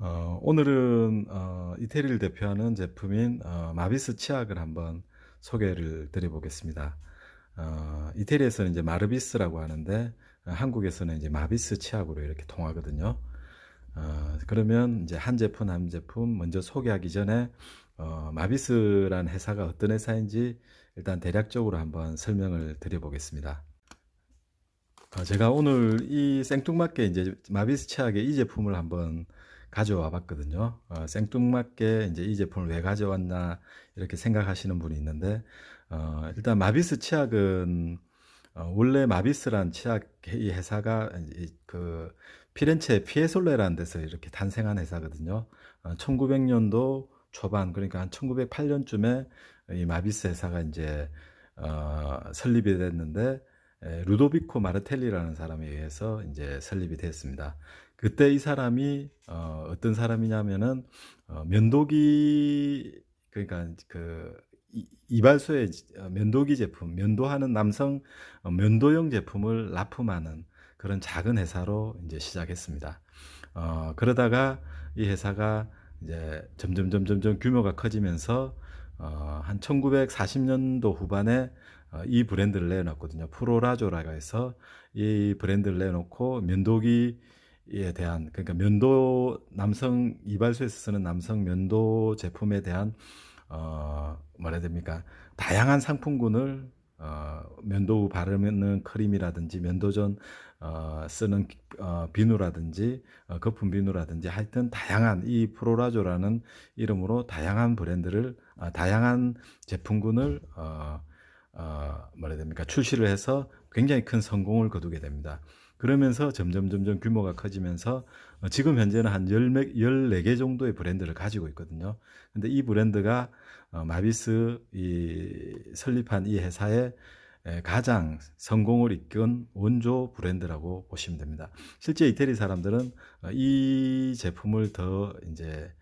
어, 오늘은 어, 이태리를 대표하는 제품인 어, 마비스 치약을 한번 소개를 드려보겠습니다. 어, 이태리에서는 이제 마르비스라고 하는데 어, 한국에서는 이제 마비스 치약으로 이렇게 통하거든요. 어, 그러면 이제 한 제품 한 제품 먼저 소개하기 전에 어, 마비스란 회사가 어떤 회사인지 일단 대략적으로 한번 설명을 드려보겠습니다. 어, 제가 오늘 이 생뚱맞게 이제 마비스 치약의 이 제품을 한번 가져와 봤거든요. 어, 생뚱맞게 이제 이 제품을 왜 가져왔나 이렇게 생각하시는 분이 있는데 어, 일단 마비스 치약은 어, 원래 마비스란 치약 이 회사가 이제 그 피렌체 피에솔레라는 데서 이렇게 탄생한 회사거든요. 어, 1900년도 초반 그러니까 한 1908년쯤에 이 마비스 회사가 이제 어, 설립이 됐는데 에, 루도비코 마르텔리라는 사람에 의해서 이제 설립이 됐습니다. 그때 이 사람이 어, 떤 사람이냐면은 어, 면도기 그러니까 그 이- 이발소에 어, 면도기 제품, 면도하는 남성 어, 면도용 제품을 납품하는 그런 작은 회사로 이제 시작했습니다. 어, 그러다가 이 회사가 이제 점점 점점 점 규모가 커지면서 어, 한 1940년도 후반에 어, 이 브랜드를 내놓았거든요. 프로라조라고 해서 이 브랜드를 내놓고 면도기 에 대한 그러니까 면도 남성 이발소에서 쓰는 남성 면도 제품에 대한 어 뭐라 됩니까? 다양한 상품군을 어 면도 후 바르는 크림이라든지 면도 전 어, 쓰는 어, 비누라든지 어, 거품 비누라든지 하여튼 다양한 이 프로라조라는 이름으로 다양한 브랜드를 아, 다양한 제품군을 어, 어, 뭐라 됩니까? 출시를 해서 굉장히 큰 성공을 거두게 됩니다. 그러면서 점점 점점 규모가 커지면서 어, 지금 현재는 한 14개 정도의 브랜드를 가지고 있거든요. 근데 이 브랜드가 어, 마비스 이 설립한 이 회사의 에, 가장 성공을 이끈 원조 브랜드라고 보시면 됩니다. 실제 이태리 사람들은 어, 이 제품을 더 이제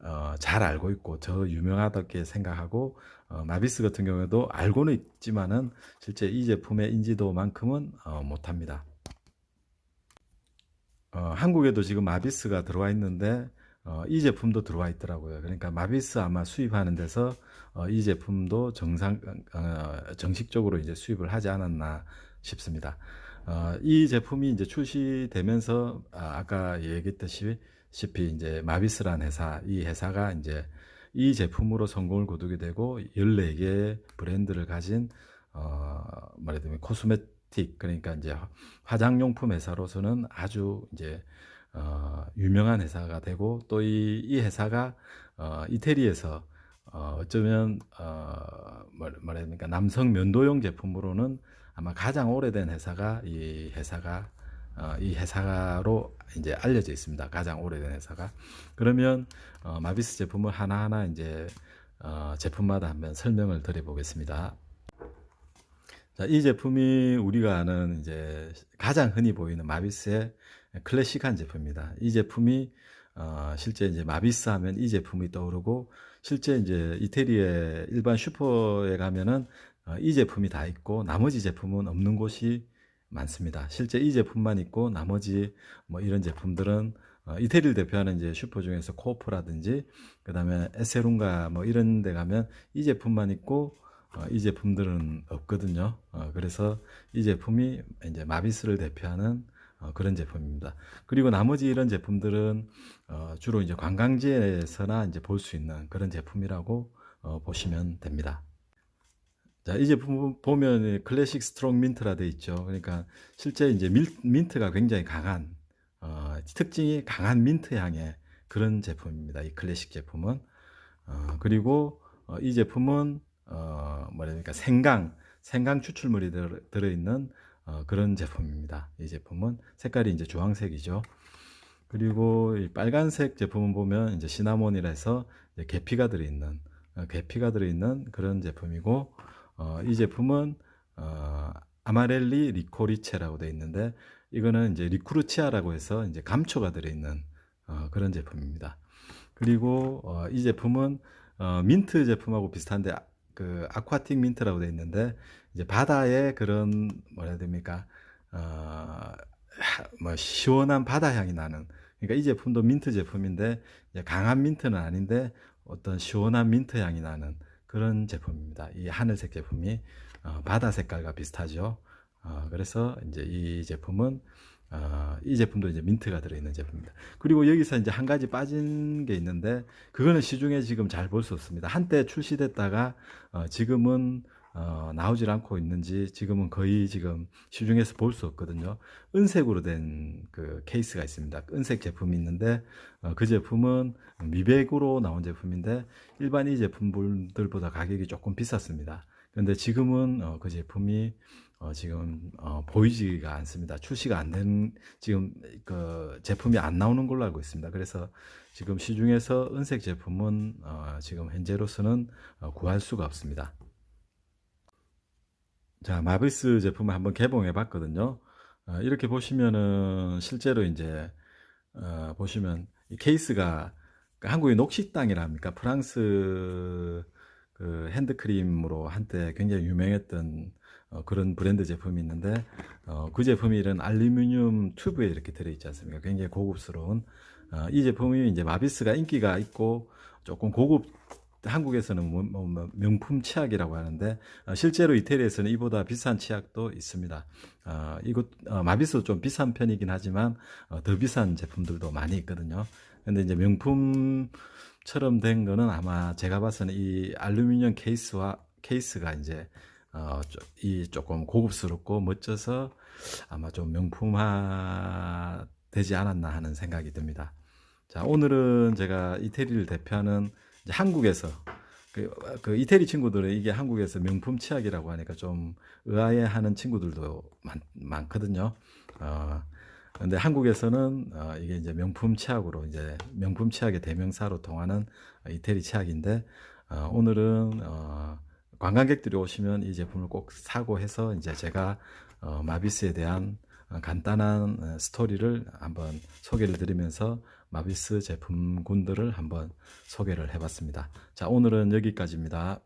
어, 잘 알고 있고 더 유명하다게 생각하고 어, 마비스 같은 경우에도 알고는 있지만은 실제 이 제품의 인지도만큼은 어, 못합니다. 어, 한국에도 지금 마비스가 들어와 있는데 어, 이 제품도 들어와 있더라고요. 그러니까 마비스 아마 수입하는 데서 어, 이 제품도 정상 어, 정식적으로 이제 수입을 하지 않았나 싶습니다. 어, 이 제품이 이제 출시되면서 아, 까 얘기했듯이 이제 마비스란 회사 이 회사가 이제 이 제품으로 성공을 거두게 되고 14개의 브랜드를 가진 어, 말하자면 코스메 틱 그러니까 이제 화장용품 회사로서는 아주 이제 어, 유명한 회사가 되고 또이 이 회사가 어, 이태리에서 어, 어쩌면 어, 말, 말합니까 남성 면도용 제품으로는 아마 가장 오래된 회사가 이 회사가 어, 이 회사로 이제 알려져 있습니다. 가장 오래된 회사가 그러면 어, 마비스 제품을 하나하나 이제 어, 제품마다 한번 설명을 드려보겠습니다. 자, 이 제품이 우리가 아는 이제 가장 흔히 보이는 마비스의 클래식한 제품입니다. 이 제품이 어, 실제 이제 마비스 하면 이 제품이 떠오르고 실제 이제 이태리의 일반 슈퍼에 가면은 어, 이 제품이 다 있고 나머지 제품은 없는 곳이 많습니다. 실제 이 제품만 있고 나머지 뭐 이런 제품들은 어, 이태리를 대표하는 이제 슈퍼 중에서 코오프라든지 그다음에 에세룬가 뭐 이런 데 가면 이 제품만 있고 어, 이 제품들은 없거든요. 어, 그래서 이 제품이 이제 마비스를 대표하는 어, 그런 제품입니다. 그리고 나머지 이런 제품들은 어, 주로 이제 관광지에서나 이제 볼 수 있는 그런 제품이라고 어, 보시면 됩니다. 자, 이 제품 보면 클래식 스트롱 민트라 돼 있죠. 그러니까 실제 이제 밀, 민트가 굉장히 강한 어, 특징이 강한 민트 향의 그런 제품입니다. 이 클래식 제품은 어, 그리고 어, 이 제품은 어, 뭐랄까 생강 생강 추출물이 들, 들어 있는 어, 그런 제품입니다. 이 제품은 색깔이 이제 주황색이죠. 그리고 이 빨간색 제품은 보면 이제 시나몬이라 해서 이제 계피가 들어 있는 어, 계피가 들어 있는 그런 제품이고 어, 이 제품은 어, 아마렐리 리코리체라고 되어 있는데 이거는 이제 리쿠르치아라고 해서 이제 감초가 들어 있는 어, 그런 제품입니다. 그리고 어, 이 제품은 어, 민트 제품하고 비슷한데 아- 그 아쿠아틱 민트라고 되어 있는데 이제 바다의 그런 뭐라 해야 됩니까? 어, 하- 뭐 시원한 바다 향이 나는 그러니까 이 제품도 민트 제품인데 이제 강한 민트는 아닌데 어떤 시원한 민트 향이 나는 그런 제품입니다. 이 하늘색 제품이 어, 바다 색깔과 비슷하죠. 어, 그래서 이제 이 제품은 어, 이 제품도 이제 민트가 들어있는 제품입니다. 그리고 여기서 이제 한 가지 빠진 게 있는데 그거는 시중에 지금 잘 볼 수 없습니다. 한때 출시됐다가 어, 지금은 어, 나오질 않고 있는지 지금은 거의 지금 시중에서 볼 수 없거든요. 은색으로 된 그 케이스가 있습니다. 은색 제품이 있는데 어, 그 제품은 미백으로 나온 제품인데 일반 이 제품들보다 가격이 조금 비쌌습니다. 그런데 지금은 어, 그 제품이 어, 지금 어, 보이지가 않습니다. 출시가 안 된 지금 그 제품이 안 나오는 걸로 알고 있습니다. 그래서 지금 시중에서 은색 제품은 어, 지금 현재로서는 어, 구할 수가 없습니다. 자, 마비스 제품을 한번 개봉해 봤거든요. 어, 이렇게 보시면은 실제로 이제 어, 보시면 이 케이스가 그 한국의 녹식당이랍니까? 프랑스 그 핸드크림으로 한때 굉장히 유명했던 어, 그런 브랜드 제품이 있는데 어, 그 제품이 이런 알루미늄 튜브에 이렇게 들어있지 않습니까? 굉장히 고급스러운 어, 이 제품이 이제 마비스가 인기가 있고 조금 고급 한국에서는 뭐, 뭐, 뭐 명품 치약이라고 하는데 어, 실제로 이태리에서는 이보다 비싼 치약도 있습니다. 어, 이것 어, 마비스도 좀 비싼 편이긴 하지만 어, 더 비싼 제품들도 많이 있거든요. 근데 이제 명품 처럼 된 거는 아마 제가 봐서는 이 알루미늄 케이스와 케이스가 이제 어, 조- 이 조금 고급스럽고 멋져서 아마 좀 명품화 되지 않았나 하는 생각이 듭니다. 자, 오늘은 제가 이태리를 대표하는 한국에서 그, 그 이태리 친구들은 이게 한국에서 명품 치약이라고 하니까 좀 의아해하는 친구들도 많, 많거든요. 어, 근데 한국에서는 어, 이게 이제 명품 치약으로 이제 명품 치약의 대명사로 통하는 이태리 치약인데 어, 오늘은 어, 관광객들이 오시면 이 제품을 꼭 사고 해서 이제 제가 어, 마비스에 대한 어, 간단한 어, 스토리를 한번 소개를 드리면서 마비스 제품군들을 한번 소개를 해봤습니다. 자, 오늘은 여기까지입니다.